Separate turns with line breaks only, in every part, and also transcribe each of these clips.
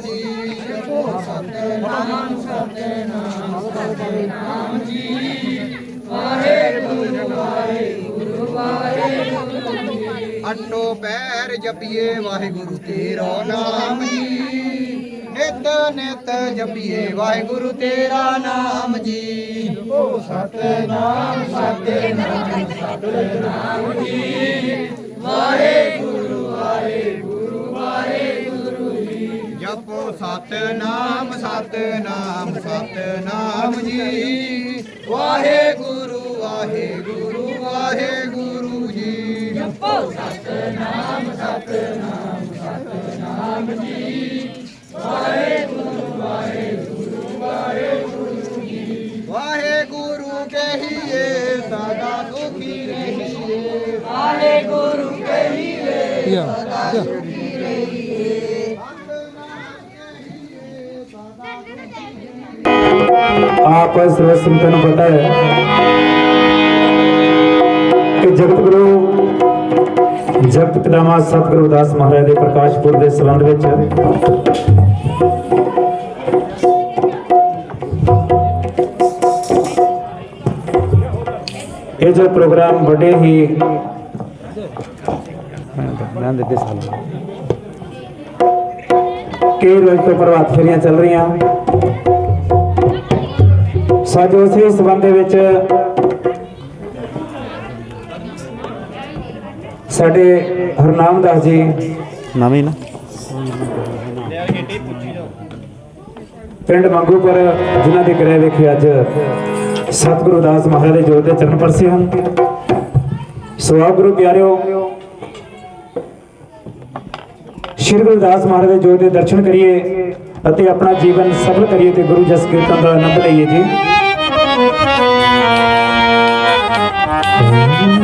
ਜੀ। ਜੀ। ਵਾਹਿਗੁਰੂ ਵਾਹਿਗੁਰੂ ਵਾਹਿਗੁਰੂ। ਅੱਠੋ ਪੈਰ ਜਪੀਏ ਵਾਹਿਗੁਰੂ ਤੇਰਾ ਨਾਮ ਜੀ। ਨਿਤ ਨਿਤ ਜਪੀਏ ਵਾਹਿਗੁਰੂ ਤੇਰਾ ਨਾਮ ਜੀ। ਓ ਸਤਨਾਮ ਸਤਨਾਮ ਸਤਨਾਮ ਜੀ। ਜਪੋ ਸਤਨਾਮ ਸਤਨਾਮ ਸਤਨਾਮ ਜੀ। ਵਾਹਿਗੁਰੂ ਵਾਹਿਗੁਰੂ ਵਾਹਿਗੁਰੂ ਜੀ। ਜਪੋ। ਸਤਨਾਮ ਸਤਨਾਮ ਸਤਨਾਮ ਜੀ। ਵਾਹਿਗੁਰੂ ਵਾਹਿਗੁਰੂ ਵਾਹਿਗੁਰੂ ਜੀ। ਵਾਹਿਗੁਰੂ ਕਹੀਏ ਸਦਾ ਸੁਖੀ ਰਹੀਏ। ਵਾਹਿਗੁਰੂ ਕਹੀਏ ਸਦਾ ਸੁਖੀ
ਆਪ ਸਰਵ ਸੰਤਾਂ ਨੂੰ ਪਤਾ ਹੈ ਕਿ ਜਗਤ ਗੁਰੂ ਜਗਤ ਪਿਤਾਮਾ ਸਤਿਗੁਰੂ ਦਾਸ ਮਹਾਰਾਜ ਦੇ ਪ੍ਰਕਾਸ਼ਪੁਰ ਦੇ ਸੰਬੰਧ ਵਿੱਚ ਇਹ ਜੋ ਪ੍ਰੋਗਰਾਮ ਬੜੇ ਹੀ ਮੈਂ ਦੇ ਸਾਲ। ਕਈ ਰੋਜ਼ ਤੋਂ ਪ੍ਰਭਾਤ ਫੇਰੀਆਂ ਚੱਲ ਰਹੀਆਂ। ਸਾਜੋ ਉਸੇ ਸੰਬੰਧ ਦੇ ਵਿੱਚ ਸਾਡੇ ਹਰਨਾਮ ਦਾਸ ਜੀ। ਨਾਮੇ ਨਾ। ਪਿੰਡ ਮੰਗੂਪੁਰ ਜਿਨ੍ਹਾਂ ਦੇ ਗ੍ਰਹਿ ਵਿਖੇ ਅੱਜ ਸਤਿਗੁਰੂ ਦਾਸ ਮਹਾਰਾਜ ਦੇ ਜੋਤ ਦੇ ਚਰਨ ਪਰਸੇ ਹਨ। ਸੋ ਆਪ ਗੁਰੂ ਪਿਆਰਿਓ ਸ਼੍ਰੀ ਗੁਰੂ ਦਾਸ ਮਹਾਰਾਜ ਦੇ ਜੋਤ ਦੇ ਦਰਸ਼ਨ ਕਰੀਏ ਅਤੇ ਆਪਣਾ ਜੀਵਨ ਸਫਲ ਕਰੀਏ ਤੇ ਗੁਰੂ ਜਸ ਕੀਰਤਨ ਦਾ ਆਨੰਦ ਲਈਏ ਜੀ।
ਬੰਦ ਹੋ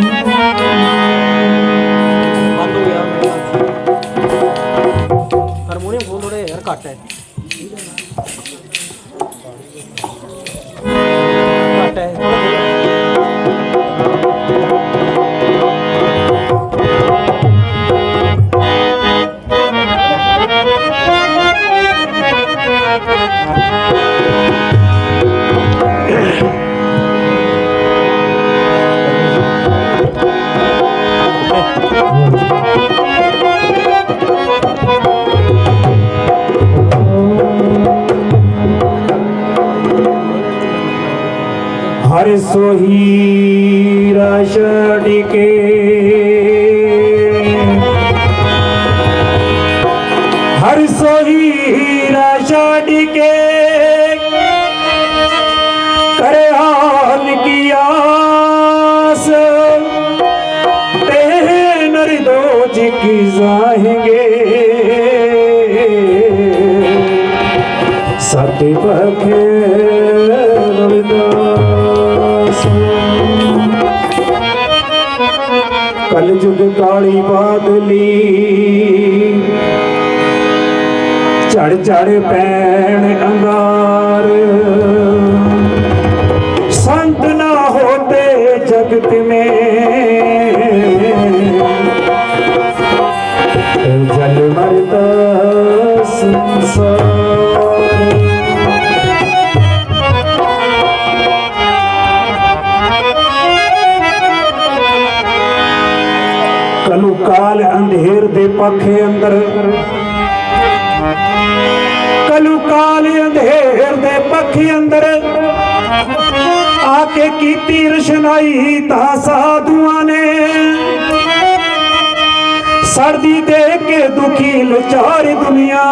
ਹਰਿ ਸੋਹੀ ਰਛੜੀ ਕਲ ਜੁਗ ਕਾਲੀ ਬਾਦਲੀ। ਝੜ ਝੜ ਪੈਣ ਅੰਗਾਰ। ਕਾਲ ਅੰਧੇਰ ਦੇ ਪੱਖੇ ਅੰਦਰ। ਕਲੂ ਕਾਲ ਅੰਧੇਰ ਦੇ ਪੱਖੇ ਅੰਦਰ। ਆ ਕੇ ਕੀਤੀ ਰਸ਼ਨਾਈ ਤਾਂ ਸਾਧੂਆਂ ਨੇ। ਸਰਦੀ ਦੇ ਕੇ ਦੁਖੀ ਲਾਚਾਰ ਦੁਨੀਆ।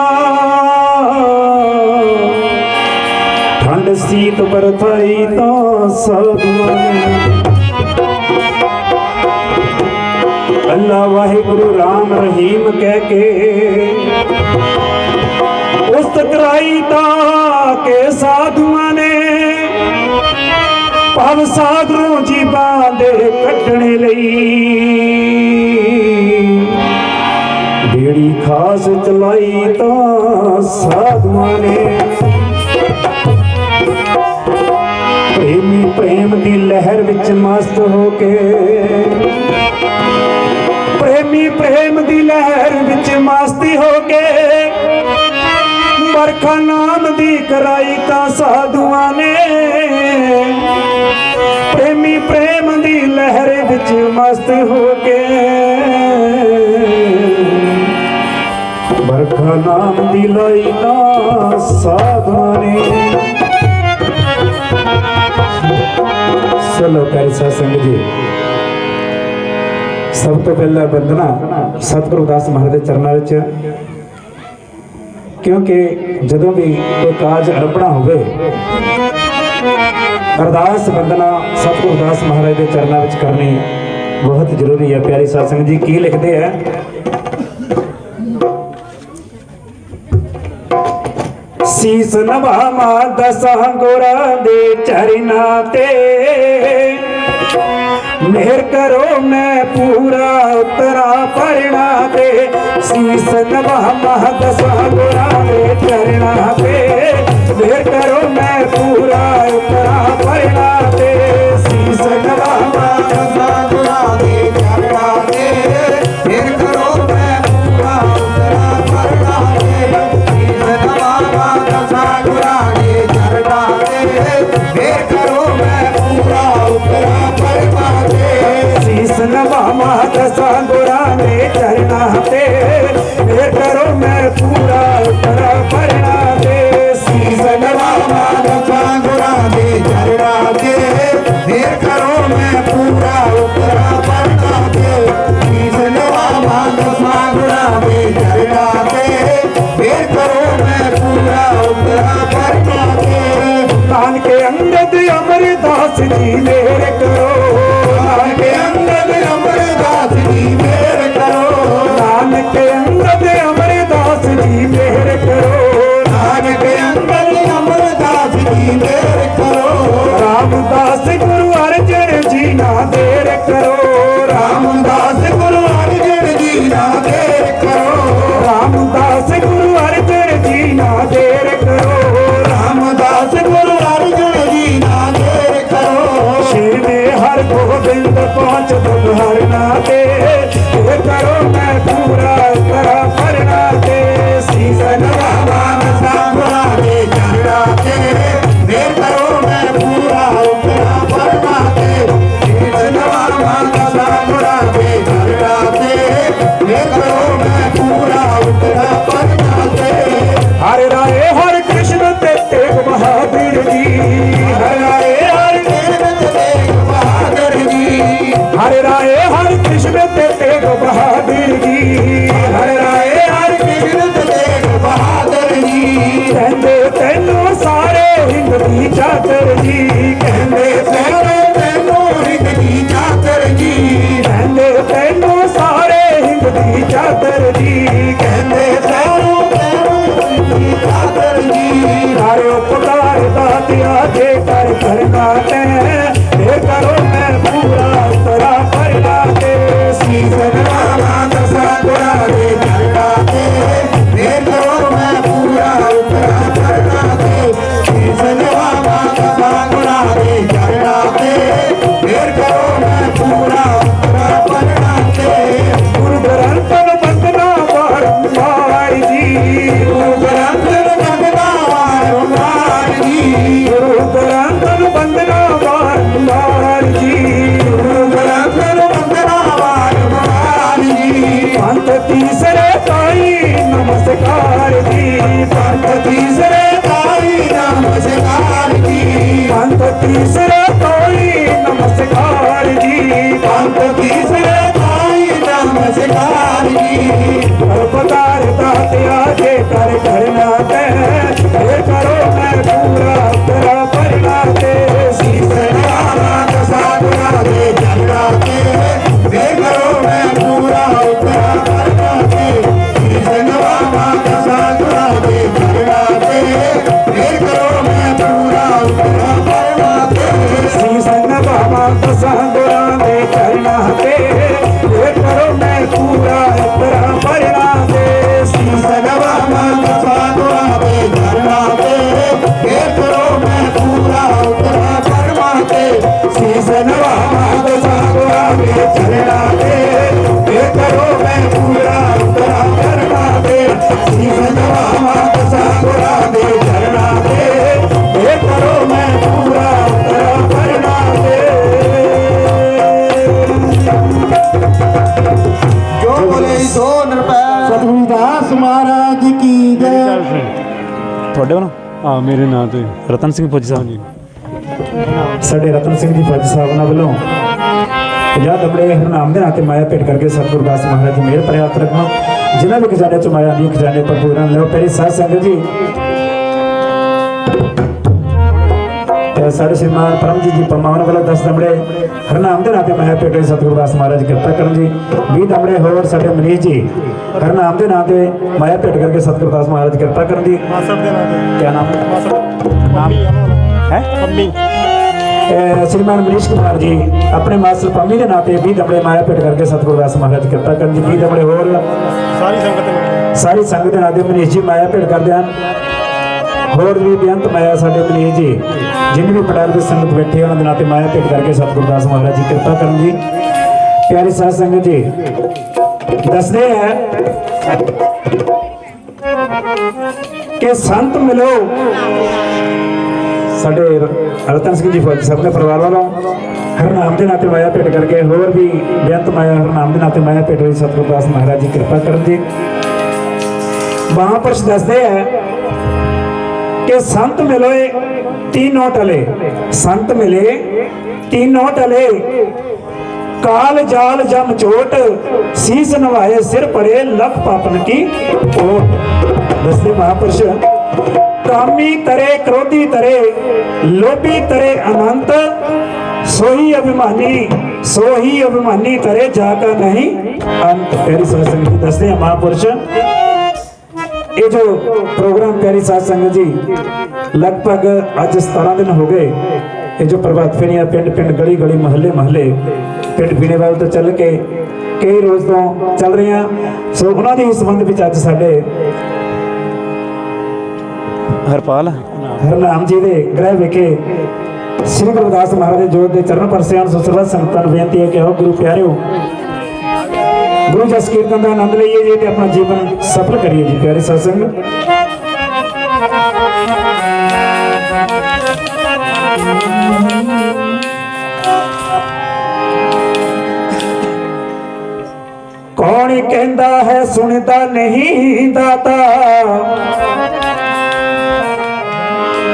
ਠੰਡ ਸੀਤ ਬਰਥਾਈ ਤਾਂ ਸਾਧੂਆਂ ਨੇ। ਅੱਲਾ ਵਾਹਿਗੁਰੂ ਰਾਮ ਰਹੀਮ ਕਹਿ ਕੇ ਉਸ ਤਕਰਾਈ ਤਾਂ ਕੇ ਸਾਧੂਆਂ ਨੇ। ਭਵ ਸਾਗਰੋਂ ਜੀਵਾਂ ਦੇ ਕੱਢਣੇ ਲਈ। ਬੇੜੀ ਖਾਸ ਚਲਾਈ ਤਾਂ ਸਾਧੂਆਂ ਨੇ। ਪ੍ਰੇਮੀ ਪ੍ਰੇਮ ਦੀ ਲਹਿਰ ਵਿੱਚ ਮਸਤ ਹੋ ਕੇ ਪ੍ਰੇਮ ਦੀ ਲਹਿਰ ਵਿੱਚ ਮਸਤੀ ਹੋ ਕੇ। ਵਰਖਾ ਨਾਮ ਦੀ ਕਰਾਈ ਤਾਂ ਸਾਧੂਆਂ ਨੇ। ਪ੍ਰੇਮੀ ਪ੍ਰੇਮ ਦੀ ਲਹਿਰ ਵਿੱਚ ਮਸਤ ਹੋ ਕੇ। ਵਰਖਾ ਨਾਮ ਦੀ ਲਾਈ ਤਾਂ ਸਾਧੂਆਂ ਨੇ। ਸਲੋ ਕਰ ਸੰਗ ਜੀ ਸਭ ਤੋਂ ਪਹਿਲਾਂ ਬੰਦਨਾ ਸਤਿਗੁਰੂ ਦਾਸ ਮਹਾਰਾਜ ਦੇ ਚਰਨਾਂ ਵਿੱਚ ਕਿਉਂਕਿ ਜਦੋਂ ਵੀ ਕੋਈ ਕਾਜ ਅਰਪਣਾ ਹੋਵੇ, ਅਰਦਾਸ ਬੰਦਨਾ ਸਤਿਗੁਰੂ ਦਾਸ ਮਹਾਰਾਜ ਦੇ ਚਰਨਾਂ ਵਿੱਚ ਕਰਨੀ ਬਹੁਤ ਜ਼ਰੂਰੀ ਹੈ। ਪਿਆਰੀ ਸਾਧ ਸੰਗਤ ਜੀ, ਕੀ ਲਿਖਦੇ ਆ? ਸੀਸ ਨਵਾ ਮਾ ਦਸਾਂ ਗੁਰਾਂ ਦੇ ਚਰਨਾਂ ਤੇ ਮਿਹਰ ਕਰੋ, ਮੈਂ ਪੂਰਾ ਉਤਰਾ ਪਰਣਾ ਤੇ। ਸੀਸ ਨਵਾ
ਮਹਤ ਸਹਗੁਰਾ ਦੇ ਚਰਣਾ ਤੇ।
ਮਿਹਰ ਕਰੋ, ਮੈਂ ਪੂਰਾ ਉਤਰਾ ਪਰਣਾ ਤੇ। ਸੀਸ
ਨਵਾ
ਮਹਤ बात
सांगुरा में चढ़ना पे ये करो मैं पूरा उतरा पढ़ना दे सीजन मान सांगुरा दे चढ़ना दे ये करो मैं पूरा उतरा पढ़ना दे सीजन मान सांगुरा
दे चढ़ना दे ये करो मैं पूरा उतरा पढ़ना दे कान के
अंगद अमरदास जी ने तरजी Yeah.
ਤੁਹਾਡੇ ਵੱਲੋਂ ਹਾਂ ਮੇਰੇ ਨਾਂ ਤੇ। ਰਤਨ ਸਿੰਘ ਫੌਜੀ ਸਾਹਿਬ। ਜੀ
ਸਾਡੇ ਰਤਨ ਸਿੰਘ ਜੀ ਫੌਜੀ ਸਾਹਿਬ ਨਾਲ ਵੱਲੋਂ ਪੰਜਾਹ ਦਬੜੇ ਹਰਨਾਮ ਦੇ ਨਾਂ ਤੇ ਮਾਇਆ ਭੇਟ ਕਰਕੇ ਸਤਿਗੁਰੂ ਦਾਸ ਮਹਾਰਾਜ ਭਰਿਆ ਹੱਥ ਰੱਖਣਾ ਜਿਨ੍ਹਾਂ ਵੀ ਖਜ਼ਾਨੇ ਚ ਮਾਇਆ ਦੀ ਖਜ਼ਾਨੇ ਭਰਪੂਰਨ ਲਿਓ ਤੇਰੀ ਸਾਧ ਸੰਗਤ ਜੀ। ਸਾਡੇ ਸ਼੍ਰੀਮਾਨ ਪਰਮਜੀਤ ਜੀ ਪਰਮਾਵਨ ਵੱਲੋਂ 10 ਦਮੜੇ ਹਰਨਾਮ ਦੇ ਨਾਂ ਤੇ ਮਾਇਆ ਹੋਈ ਸਤਿਗੁਰੂ ਦਾਸ ਮਹਾਰਾਜ ਕਿਰਪਾ ਕਰਨ ਜੀ। 20 ਦਮੜੇ ਹੋਰ ਸਾਡੇ ਮਨੀਸ਼ ਜੀ ਹਰਨਾਮ ਦੇ ਨਾਂ ਤੇ ਮਾਇਆ ਭੇਟ ਕਰਕੇ ਸਤਿਗੁਰੂ ਦਾਸ ਮਹਾਰਾਜ ਕਿਰਪਾ ਕਰਨ ਜੀ।
ਮਾਸਟਰ ਦੇ ਨਾਂ ਤੇ
ਕੀ ਨਾਮ?
ਨਾਮ
ਹੈ?
ਪੰਮੀ।
ਅਹ ਸ਼੍ਰੀਮਾਨ ਮਨੀਸ਼ ਕੁਮਾਰ ਜੀ ਆਪਣੇ ਮਾਸਟਰ ਪੰਮੀ ਦੇ ਨਾਂ ਤੇ 20 ਦਮੜੇ ਮਾਇਆ ਭੇਟ ਕਰਕੇ ਸਤਿਗੁਰੂ ਦਾਸ ਮਹਾਰਾਜ ਕਿਰਪਾ ਕਰਨ ਜੀ। 20 ਦਮੜੇ ਹੋਰ।
ਸਾਰੀ ਸੰਗਤ
ਸਾਰੀ ਸੰਗਤ ਦੇ ਨਾਂ ਤੇ ਮਨੀਸ਼ ਜੀ ਮਾਇਆ ਭੇਟ ਕਰਦੇ ਹਨ ਹੋਰ ਵੀ ਬੇਅੰਤ ਮਾਇਆ ਸਾਡੇ ਮਨੀਸ਼ ਜੀ। ਜਿੰਨੇ ਵੀ ਪਟਾਲ ਦੇ ਸੰਗਤ ਬੈਠੇ ਉਹਨਾਂ ਦੇ ਨਾਂ ਤੇ ਮਾਇਆ ਭੇਟ ਕਰਕੇ ਸਤਿਗੁਰੂ ਦਾਸ ਮਹਾਰਾਜ ਜੀ ਕਿਰਪਾ ਕਰਨ ਜੀ ਪਿਆਰੀ ਸਾਧ ਸੰਗਤ ਜੀ, ਦੱਸਦੇ ਹੈ ਕਿ ਸੰਤ ਮਿਲੋ। ਸਾਡੇ ਰ- ਰਤਨ ਸਿੰਘ ਜੀ ਫੌਜੀ ਸਾਹਿਬ ਦੇ ਪਰਿਵਾਰ ਵੱਲੋਂ ਹਰਨਾਮ ਦੇ ਨਾਤੇ ਮਾਇਆ ਭੇਟ ਕਰਕੇ ਹੋਰ ਵੀ ਬੇਅੰਤ ਮਾਇਆ ਹਰਨਾਮ ਦੇ ਨਾਤੇ ਮਾਇਆ ਭੇਟ ਹੋਈ ਸਤਿਗੁਰੂ ਦਾਸ ਮਹਾਰਾਜ ਜੀ ਕਿਰਪਾ ਕਰਨ ਜੀ ਮਹਾਂਪੁਰਸ਼ ਦੱਸਦੇ ਹੈ ਕਿ ਸੰਤ ਮਿਲੇ ਤੀਨੋਂ ਟਲੇ ਸੰਤ ਮਿਲੇ ਤੀਨੋਂ ਟਲੇ ਕਾਲ ਜਾਲ ਜਮ ਚੋਟ, ਸੀਸ ਨਵਾਏ ਸਿਰ ਪਰੇ ਲਖ ਪਾਪਨ ਕੀ ਓਟ ਦੱਸਦੇ ਮਹਾਂਪੁਰਸ਼, ਕਾਮੀ ਤਰੇ ਕ੍ਰੋਧੀ ਤਰੇ, ਲੋਭੀ ਤਰੇ ਅਨੰਤ, ਸੋਹੀ ਅਭਿਮਾਨੀ ਸੋਹੀ ਅਭਿਮਾਨੀ ਤਰੇ ਜਾ ਕਾ ਨਹੀਂ ਅੰਤ। ਪਿਆਰੀ ਸਾਧ ਦੱਸਦੇ ਆ ਮਹਾਂਪੁਰਸ਼। ਇਹ ਜੋ ਪ੍ਰੋਗਰਾਮ ਪਿਆਰੀ ਸਾਧ ਸੰਗਤ ਜੀ ਲਗਭਗ ਅੱਜ 17 ਦਿਨ ਹੋ ਗਏ ਇਹ ਜੋ ਪ੍ਰਭਾਤ ਫੇਰੀਆਂ ਪਿੰਡ ਪਿੰਡ ਗਲੀ ਗਲੀ ਮਹੱਲੇ ਮਹੱਲੇ ਪਿੰਡ ਬੀਣੇਵਾਲ ਤੋਂ ਚੱਲ ਕੇ ਕਈ ਰੋਜ਼ ਤੋਂ ਚੱਲ ਰਹੀਆਂ। ਸੋ ਉਹਨਾਂ ਦੇ ਸੰਬੰਧ ਵਿੱਚ ਅੱਜ ਸਾਡੇ
ਹਰਪਾਲ।
ਹਰਨਾਮ ਜੀ ਦੇ ਗ੍ਰਹਿ ਵਿਖੇ ਸ੍ਰੀ ਗੁਰੂ ਰਵਿਦਾਸ ਮਹਾਰਾਜ ਦੇ ਜੋਤ ਦੇ ਚਰਨ ਪਰਸਿਆਂ ਨੂੰ ਸਰਬੱਤ ਸੰਗਤਾਂ ਨੂੰ ਬੇਨਤੀ ਹੈ ਕਿ ਆਓ ਗੁਰੂ ਪਿਆਰਿਓ ਗੁਰੂ ਜਸ ਕੀਰਤਨ ਦਾ ਆਨੰਦ ਲਈਏ ਜੀ ਤੇ ਆਪਣਾ ਜੀਵਨ ਸਫਲ ਕਰੀਏ ਜੀ, ਪਿਆਰੇ ਸਾਧ ਕੌਣ ਕਹਿੰਦਾ ਹੈ ਸੁਣਦਾ ਨਹੀਂ ਦਾਤਾ?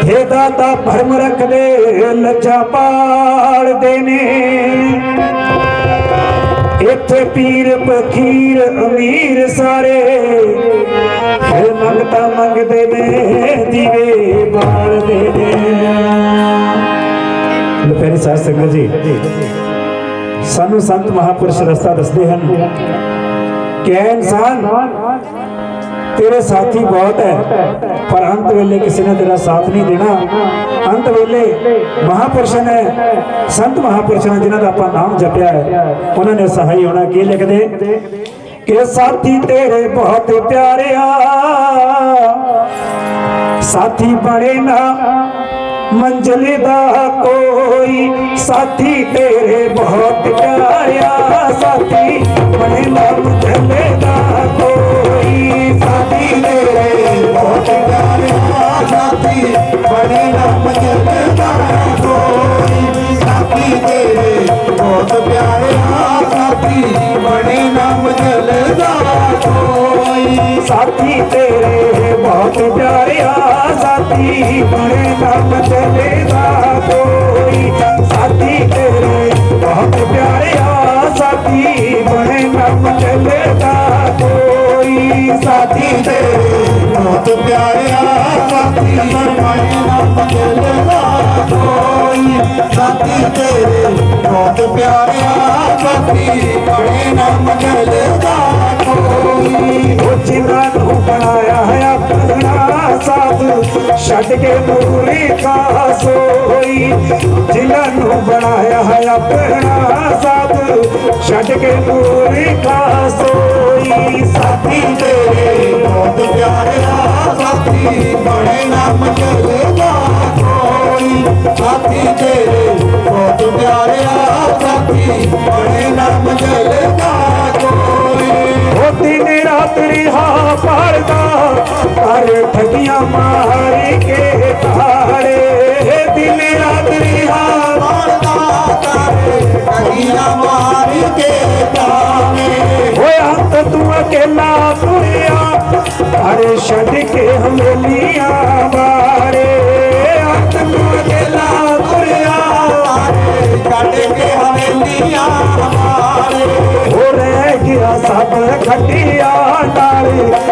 ਹੇ ਦਾਤਾ, ਭਰਮ ਰੱਖਦੇ, ਲੱਜਾ ਪਾਲਦੇ ਨੇ। ਇੱਥੇ ਪੀਰ, ਫਕੀਰ, ਅਮੀਰ ਸਾਰੇ। ਫਿਰ ਮੰਗਤਾ ਮੰਗਦੇ ਨੇ, ਦੀਵੇ ਬਾਲਦੇ ਨੇ। ਲਪੇਰੀ ਸਾਧ ਸੰਗਤ ਜੀ, ਸਾਨੂੰ ਸੰਤ ਮਹਾਪੁਰਸ਼ ਰਸਤਾ ਦੱਸਦੇ ਹਨ ਕਿ ਇਨਸਾਨ ਤੇਰੇ ਸਾਥੀ ਬਹੁਤ ਹੈ, ਪਰ ਅੰਤ ਵੇਲੇ ਕਿਸੇ ਨੇ ਤੇਰਾ ਸਾਥ ਨਹੀਂ ਦੇਣਾ। ਅੰਤ ਵੇਲੇ ਮਹਾਪੁਰਸ਼ ਨੇ, ਸੰਤ ਮਹਾਪੁਰਸ਼ ਜਿਨ੍ਹਾਂ ਦਾ ਆਪਾਂ ਨਾਮ ਜਪਿਆ ਹੈ, ਉਹਨਾਂ ਨੇ ਸਹਾਈ ਹੋਣਾ। ਕੀ ਲਿਖਦੇ? ਕਿ ਸਾਥੀ ਤੇਰੇ ਬਹੁਤ ਪਿਆਰਿਆ, ਸਾਥੀ ਬਣੇ ਨਾ, ਮੰਜ਼ਲ ਦਾ ਕੋਈ ਸਾਥੀ ਤੇਰੇ ਬਹੁਤ ਪਿਆਰਿਆ, ਸਾਥੀ ਬਣੇ ਨਾ ਮੰਜ਼ਿਲ ਸਾਥੀ
ਬੜੇ ਨਾਮ ਜਪਦਾ ਕੋਈ ਸਾਥੀ ਤੇਰੇ ਬਹੁਤ ਪਿਆਰਿਆ ਸਾਥੀ ਬੜੇ ਨਾਮ ਜਲਦਾ ਕੋਈ
ਸਾਥੀ ਤੇਰੇ ਬਹੁਤ ਪਿਆਰਿਆ ਸਾਥੀ ਬੜੇ ਨਾਮ ਚੱਲੇਗਾ ਕੋਈ ਸਾਥੀ ਤੇਰੇ ਬਹੁਤ ਪਿਆਰਿਆ ਸਾਥੀ ਬੜੇ ਨਾਮ ਚੱਲੇਗਾ ਕੋਈ।
ਸਾਥੀ ਤੇਰੇ ਬਹੁਤ ਪਿਆਰਿਆ ਸਾਥੀ ਬੜੇ ਨਾਮ ਜਲਦਾ ਕੋਈ।
ਉਹ ਜਿਨ੍ਹਾਂ ਨੂੰ ਬਣਾਇਆ ਹੈ ਆਪਣਾ ਸਾਥ ਛੱਡ ਕੇ ਦੂਰੀ ਕਾ ਸੋਈ ਜਿਨ੍ਹਾਂ ਨੂੰ ਬਣਾਇਆ ਹੈ ਆਪਣਾ ਸਾਥ ਛੱਡ ਕੇ ਦੂਰੀ ਕਾ ਸੋਈ
ਸਾਥੀ ਤੇਰੇ ਬਹੁਤ ਪਿਆਰਿਆ, ਸਾਥੀ ਬੜੇ ਨਾਮ ਚੱਲਦਾ ਕੋਈ। ਸਾਥੀ ਤੇਰੇ ਬਹੁਤ ਪਿਆਰਿਆ, ਸਾਥੀ ਬਣੇ ਨਾਮ ਚੱਲਦਾ ਕੋਈ।
ਉਹ ਦਿਨ ਰਾਤ ਰਿਹਾ ਪੜਦਾ ਕਰ ਠਗੀਆਂ ਮਾਰ சக்கியாண்டாளே